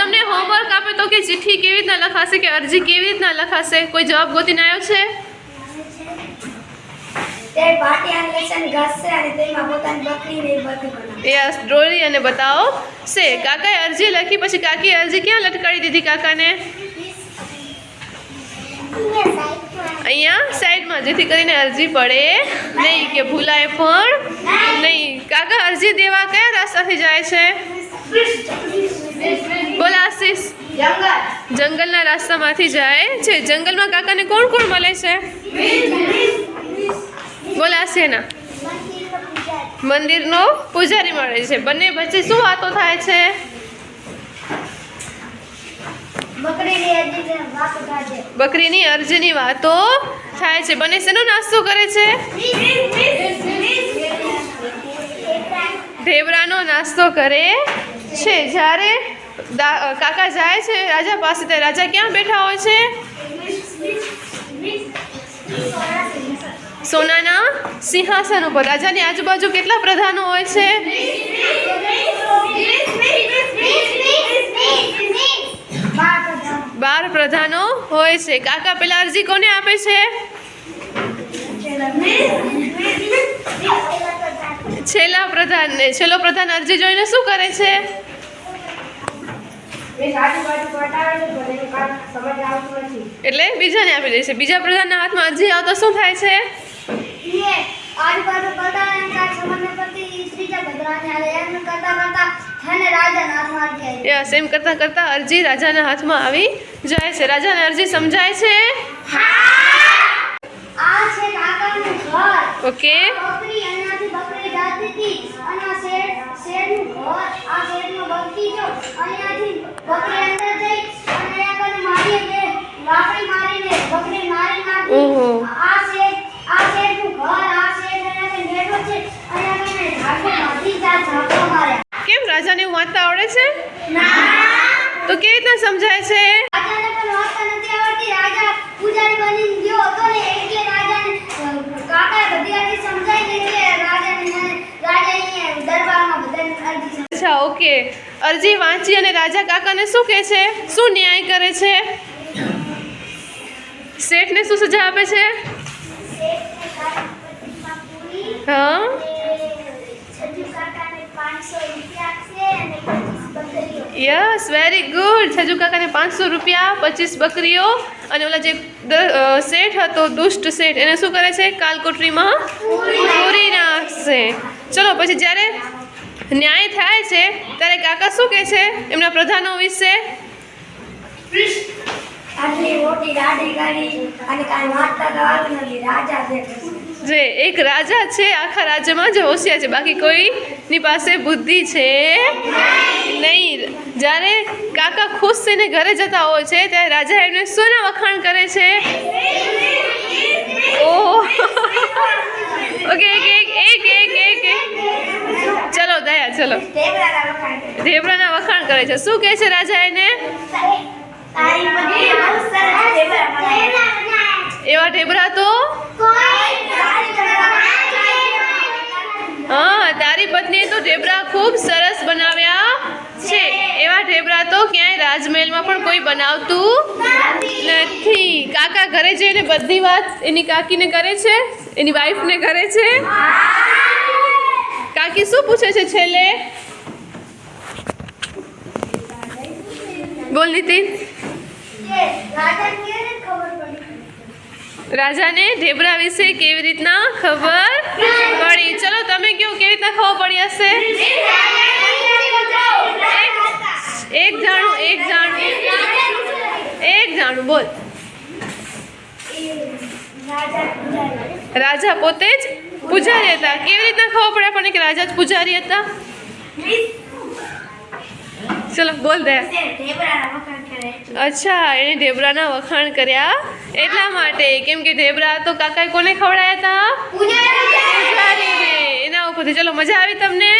તમને હોમવર્ક આપે તો કે ચિઠ્ઠી કેવી રીતના લખાશે કે અરજી કેવી રીતના લખાશે? કોઈ જવાબ ગોતીને આવ્યો છે? ઘસશે અને બતાવો. છે કાકાએ અરજી લખી પછી કાકી અરજી ક્યાં લટકાવી દીધી કાકાને? અહીંયા સાઈડમાં જેથી કરીને અરજી પડે નહીં કે ભૂલાય પણ નહીં. કાકા અરજી દેવા કયા રસ્તાથી જાય છે? જંગલના રાસ્તામાંથી જાય છે. જંગલમાં કાકાને કોણ કોણ મળે છે? બોલ આશીના મંદિરનો પૂજારી મળે છે. બંને વચ્ચે શું વાતો થાય છે? બકરીની અરજીને વાતો થાય છે. બંને શેનો નાસ્તો કરે છે? ઢેબરાનો નાસ્તો કરે છે. જ્યારે કાકા જાય છે રાજા પાસે, તે રાજા ક્યાં બેઠા હોય છે? સોનાના સિંહાસન ઉપર. રાજાની આજુબાજુ કેટલા પ્રધાનો હોય છે? બાર પ્રધાનો હોય છે. કાકા, પેલા અરજી કોને આપે છે? છેલ્લા પ્રધાનને. છેલ્લો પ્રધાન અરજી જોઈને શું કરે છે? એટલે બીજાને આપી દે છે. બીજા પ્રધાનના હાથમાં અરજી આવતો શું થાય છે? યસ એમ કરતાં કરતાં અરજી રાજાના હાથમાં આવી જાય છે. રાજાને અરજી સમજાય છે? આ છે કાકાનું ઘર. ઓકે. બકરી બકરી જાતી હતી. અને આ શેડ શેડનું ઘર. આ શેડમાં બગીચો અહીંયાથી બકરી અંદર જઈ અને અહીંયા કને મારી બે લાકડી મારીને બકરી મારી નાખી ઓહો. આ શેડ આ શેડનું ઘર આ શેડ અહીંયાથી બેઠો છે અહીંયા કને ઝાડુ મારી ત્યાં ઝાપો માર્યા કેમ રાજાને એવું વાંચતા આવડે છે ના તો કેવી રીતના સમજાય છે રાજાને પણ વાંચતા નથી આવડતી રાજા પૂજારી બનીને ગયો હતો ને એટલે રાજાને અ, કાકાએ બધી અરજી સમજાવી એટલે રાજાને રાજા અહીંયા કેવી રીતના સમજાય છે? અચ્છા ઓકે. અરજી વાંચી અને રાજા કાકાને શું કહે છે? શું ન્યાય કરે છે? શેઠને શું સજા આપે છે? હા? યસ વેરી ગુડ છજુ કાકાને પાંચસો રૂપિયા પચીસ બકરીઓ અને ઓલા જે શેઠ હતો દુષ્ટ શેઠ એને શું કરે છે? કાલકોટરીમાં પૂરી નાખશે ચલો પછી જ્યારે ન્યાય થાય છે ત્યારે કાકા શું કહે છે? એમના પ્રધાનો વિશે? જે એક રાજા છે આખા રાજ્યમાં જે હોશિયાર છે. બાકી કોઈની પાસે બુદ્ધિ છે? નહીં. જ્યારે કાકા ખુશ થઈને ઘરે જતા હોય છે, ત્યારે રાજા એમને શોના વખાણ કરે છે. ઓહ. ઓકે એક એક એક એક એક. ચલો, દયા, ચલો. ઢેબરાના વખાણ કરે. છે. શું કહે છે રાજા એને. એવા ઢેબરા તો? હા, તારી પત્નીએ તો ઢેબરા ખૂબ સરસ બનાવ્યા. તો ક્યાંય રાજમહેલમાં પણ કોઈ બનાવતું નથી. કાકા ઘરે જઈને બધી વાત એની કાકીને કરે છે? એની વાઈફને કરે છે? કાકી શું પૂછે છે છેલ્લે? બોલ નીતિન. રાજાને ઢેબરા વિશે કેવી રીતના ખબર પડી? ચલો, તમે કહો કેવી રીતના ખબર પડી હશે? એક જાણું એક જાણું. એક જાણું બોલ. રાજા પોતે જ પૂજારી હતા. કેવી રીતના ખબર પડે આપણને કે રાજા જ પૂજારી હતા? ચલો બોલ દે અચ્છા એણે ઢેબરાના વખાણ કર્યા. એટલા માટે કેમ કે ઢેબરા તો કાકાએ કોને ખવડાયા હતા? પૂજારીને. એના ઉપરથી. ચલો મજા આવી તમને?